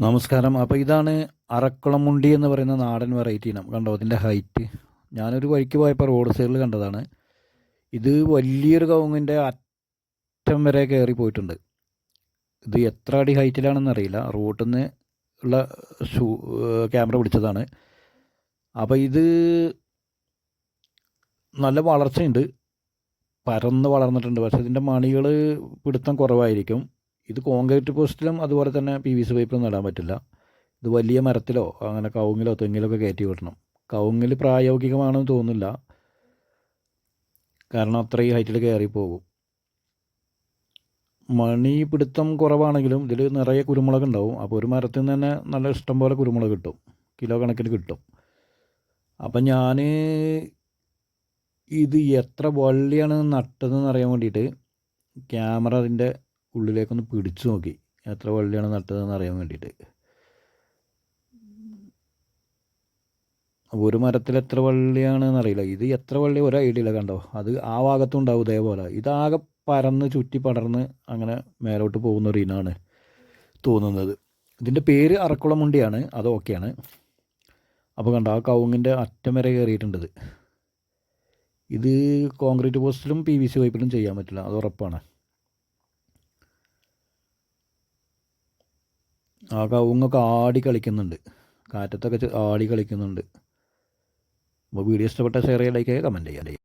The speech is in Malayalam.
നമസ്കാരം. അപ്പോൾ ഇതാണ് അറക്കുളം മുണ്ടി എന്ന് പറയുന്ന നാടൻ വെറൈറ്റി ഇനം. കണ്ടോ? അതിന്റെ ഹൈറ്റ് ഞാനൊരു വഴിക്ക് പോയപ്പോൾ റോഡ് സൈഡിൽ കണ്ടതാണ്. ഇത് വലിയൊരു കവുങ്ങിന്റെ അറ്റം വരെ കയറി പോയിട്ടുണ്ട്. ഇത് എത്ര അടി ഹൈറ്റിലാണെന്ന് അറിയില്ല. റോട്ടിൽ നിന്ന് ഉള്ള ഷൂ ക്യാമറ പിടിച്ചതാണ്. അപ്പോൾ ഇത് നല്ല വളർച്ചയുണ്ട്. പരന്ന് വളർന്നിട്ടുണ്ട്. പക്ഷേ ഇതിന്റെ മണികൾ പിടുത്തം കുറവായിരിക്കും. ഇത് കോൺക്രീറ്റ് പോസ്റ്റിലും അതുപോലെ തന്നെ പി വി സി പൈപ്പിലും നടാൻ പറ്റില്ല. ഇത് വലിയ മരത്തിലോ അങ്ങനെ കവുങ്ങിലോ തെങ്ങിലൊക്കെ കയറ്റി വിടണം. കവുങ്ങിൽ പ്രായോഗികമാണെന്ന് തോന്നുന്നില്ല. കാരണം അത്രയും ഹൈറ്റിൽ കയറിപ്പോകും പോകും. മണി പിടുത്തം കുറവാണെങ്കിലും ഇതിൽ നിറയെ കുരുമുളക് ഉണ്ടാവും. അപ്പോൾ ഒരു മരത്തിൽ നിന്ന് തന്നെ നല്ല ഇഷ്ടം പോലെ കുരുമുളക് കിട്ടും. കിലോ കണക്കിന് കിട്ടും. അപ്പം ഞാൻ ഇത് എത്ര വള്ളിയാണ് നട്ടതെന്ന് അറിയാൻ വേണ്ടിയിട്ട് ക്യാമറ അതിന്റെ ഉള്ളിലേക്കൊന്ന് പിടിച്ചു നോക്കി. എത്ര വള്ളിയാണ് നട്ടതെന്ന് അറിയാൻ വേണ്ടിയിട്ട്. ഒരു മരത്തിൽ എത്ര വള്ളിയാണെന്ന് അറിയില്ല. ഇത് എത്ര വള്ളി ഒരു ഐഡിയ ഇല്ല കണ്ടോ. അത് ആ ഭാഗത്തും ഉണ്ടാവും ഇതേപോലെ. ഇതാകെ പരന്ന് ചുറ്റി പടർന്ന് അങ്ങനെ മേലോട്ട് പോകുന്ന ഒരു ഇനാണ് തോന്നുന്നത്. ഇതിന്റെ പേര് അറക്കുളം മുണ്ടിയാണ് അത് ഓക്കെയാണ് അപ്പോൾ കണ്ടോ ആ കവുങ്ങിന്റെ അറ്റം വരെ കയറിയിട്ടുണ്ടത് ഇത്. ഇത് കോൺക്രീറ്റ് പോസ്റ്റിലും പി വി സി പൈപ്പിലും ചെയ്യാൻ പറ്റില്ല. അത് ഉറപ്പാണ്. ആ കവുങ്ങൊക്കെ ആടി കളിക്കുന്നുണ്ട്. കാറ്റത്തൊക്കെ ആടി കളിക്കുന്നുണ്ട്. അപ്പോൾ വീഡിയോ ഇഷ്ടപ്പെട്ട ഷെയർ ചെയ്യാൻ ലൈക്ക് ചെയ്യുക കമന്റ് ചെയ്യാം.